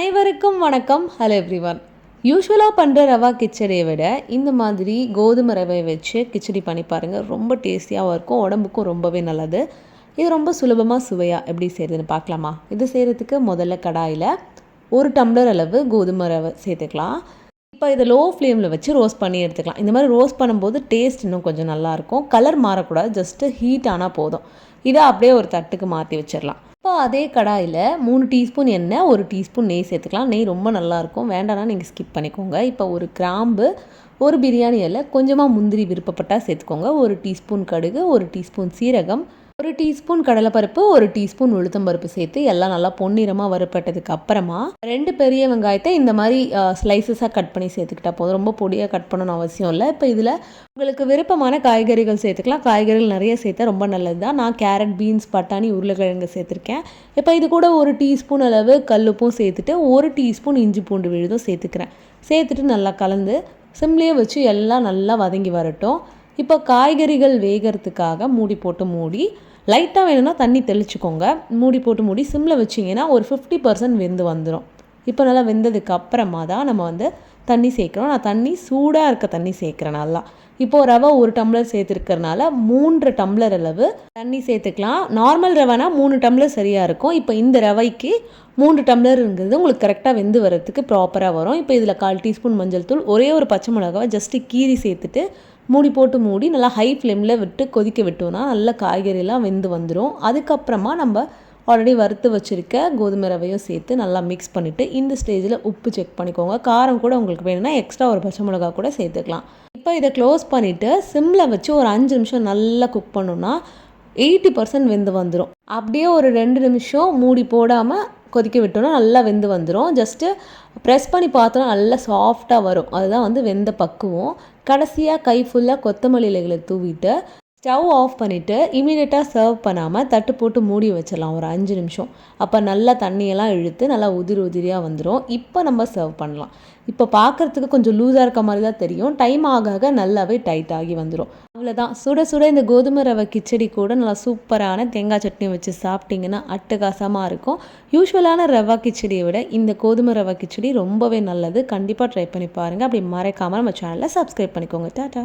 அனைவருக்கும் வணக்கம். Hello everyone யூஸ்வலாக பண்ணுற ரவா கிச்சடியை விட இந்த மாதிரி கோதுமை ரவை வச்சு கிச்சடி பண்ணி பாருங்கள் ரொம்ப டேஸ்டியாகவும் இருக்கும். உடம்புக்கும் ரொம்பவே நல்லது. இது ரொம்ப சுலபமாக சுவையாக எப்படி செய்கிறதுன்னு பார்க்கலாமா? இது செய்கிறதுக்கு முதல்ல கடாயில் ஒரு டம்ளர் அளவு கோதுமை ரவை சேர்த்துக்கலாம். இப்போ இதை லோ ஃப்ளேமில் வச்சு ரோஸ்ட் பண்ணி எடுத்துக்கலாம். இந்த மாதிரி ரோஸ்ட் பண்ணும்போது டேஸ்ட் இன்னும் கொஞ்சம் நல்லாயிருக்கும் கலர் மாறக்கூடாது. ஜஸ்ட்டு ஹீட் ஆனால் போதும். இதை அப்படியே ஒரு தட்டுக்கு மாற்றி வச்சிடலாம். இப்போ அதே கடாயில் மூணு டீஸ்பூன் எண்ணெய் ஒரு டீஸ்பூன் நெய் சேர்த்துக்கலாம். நெய் ரொம்ப நல்லாயிருக்கும். வேண்டாம்னா நீங்கள் ஸ்கிப் பண்ணிக்கோங்க. இப்போ ஒரு கிராம்பு ஒரு பிரியாணி இலை கொஞ்சமாக முந்திரி விருப்பப்பட்டால் சேர்த்துக்கோங்க. ஒரு டீஸ்பூன் கடுகு ஒரு டீஸ்பூன் சீரகம் ஒரு டீஸ்பூன் கடலைப்பருப்பு ஒரு டீஸ்பூன் உளுத்தம்பருப்பு சேர்த்து எல்லாம் நல்லா பொன்னிறமாக வறுப்பட்டதுக்கு அப்புறமா ரெண்டு பெரிய வெங்காயத்தை இந்த மாதிரி ஸ்லைசஸாக கட் பண்ணி சேர்த்துக்கிட்டா போதும். ரொம்ப பொடியாக கட் பண்ணணும் அவசியம் இல்லை. இப்போ இதில் உங்களுக்கு விருப்பமான காய்கறிகள் சேர்த்துக்கலாம். காய்கறிகள் நிறைய சேர்த்தா ரொம்ப நல்லது தான் நான் கேரட் பீன்ஸ் பட்டாணி உருளைக்கிழங்கு சேர்த்துருக்கேன். இப்போ இது கூட ஒரு டீஸ்பூன் அளவு கல்லுப்பும் சேர்த்துட்டு ஒரு டீஸ்பூன் இஞ்சி பூண்டு விழுதும் சேர்த்துக்கிறேன். சேர்த்துட்டு நல்லா கலந்து சிம்லேயே வச்சு எல்லாம் நல்லா வதங்கி வரட்டும். இப்போ காய்கறிகள் வேகிறதுக்காக மூடி போட்டு மூடி லைட்டாக வேணும்னா தண்ணி தெளிச்சுக்கோங்க. மூடி போட்டு மூடி சிம்மில் வச்சிங்கன்னா ஒரு ஃபிஃப்டி பர்சன்ட் வெந்து வந்துடும் இப்போ நல்லா வெந்ததுக்கு அப்புறமா தான் நம்ம வந்து தண்ணி சேர்க்குறோம். நான் தண்ணி சூடாக இருக்க தண்ணி சேர்க்குறேன் நல்லா. இப்போது ரவை ஒரு டம்ளர் சேர்த்துருக்கறனால மூன்று டம்ளர் அளவு தண்ணி சேர்த்துக்கலாம். நார்மல் ரவைனா மூணு டம்ளர் சரியாக இருக்கும். இப்போ இந்த ரவைக்கு மூன்று டம்ளருங்கிறது உங்களுக்கு கரெக்டாக வெந்து வரதுக்கு ப்ராப்பராக வரும். இப்போ இதில் கால் டீஸ்பூன் மஞ்சள் தூள் ஒரே ஒரு பச்சை மிளகாவை ஜஸ்ட்டு கீரி சேர்த்துட்டு மூடி போட்டு மூடி நல்லா ஹை ஃப்ளேமில் விட்டு கொதிக்க விட்டோம்னா நல்ல காய்கறியெல்லாம் வெந்து வந்துடும் அதுக்கப்புறமா நம்ம ஆல்ரெடி வறுத்து வச்சுருக்க கோதுமை ரவையும் சேர்த்து நல்லா மிக்ஸ் பண்ணிவிட்டு இந்த ஸ்டேஜில் உப்பு செக் பண்ணிக்கோங்க. காரம் கூட உங்களுக்கு வேணும்னா எக்ஸ்ட்ரா ஒரு பச்சை மிளகா கூட சேர்த்துக்கலாம். இப்போ இதை க்ளோஸ் பண்ணிவிட்டு சிம்மில் வச்சு ஒரு அஞ்சு நிமிஷம் நல்லா குக் பண்ணோன்னா எயிட்டி பர்சன்ட் வெந்து வந்துடும் அப்படியே ஒரு ரெண்டு நிமிஷம் மூடி போடாமல் கொதிக்க விட்டோன்னா நல்லா வெந்து வந்துடும் ஜஸ்ட்டு ப்ரெஸ் பண்ணி பார்த்தோன்னா நல்லா சாஃப்டாக வரும். அதுதான் வந்து வெந்த பக்குவம். கடைசியாக கை ஃபுல்லாக கொத்தமல்லி இலைகளை தூவிட்டு ஸ்டவ் ஆஃப் பண்ணிவிட்டு இமீடியட்டாக சர்வ் பண்ணாமல் தட்டு போட்டு மூடி வச்சிடலாம். ஒரு அஞ்சு நிமிஷம். அப்போ நல்லா தண்ணியெல்லாம் இழுத்து நல்லா உதிரி உதிரியாக வந்துடும் இப்போ நம்ம சர்வ் பண்ணலாம். இப்போ பார்க்குறதுக்கு கொஞ்சம் லூஸாக இருக்க மாதிரி தான் தெரியும். டைம் ஆக ஆக நல்லாவே டைட் ஆகி வந்துடும் அவ்வளோதான் சுட சுட இந்த கோதுமை ரவை கிச்சடி கூட நல்லா சூப்பரான தேங்காய் சட்னி வச்சு சாப்பிட்டிங்கன்னா அட்டகாசமாக இருக்கும். யூஸ்வலான ரவா கிச்சடியை விட இந்த கோதுமை ரவை கிச்சடி ரொம்பவே நல்லது. கண்டிப்பாக ட்ரை பண்ணி பாருங்கள் அப்படி மறைக்காமல் நம்ம சேனலில் சப்ஸ்கிரைப் பண்ணிக்கோங்க. டாட்டா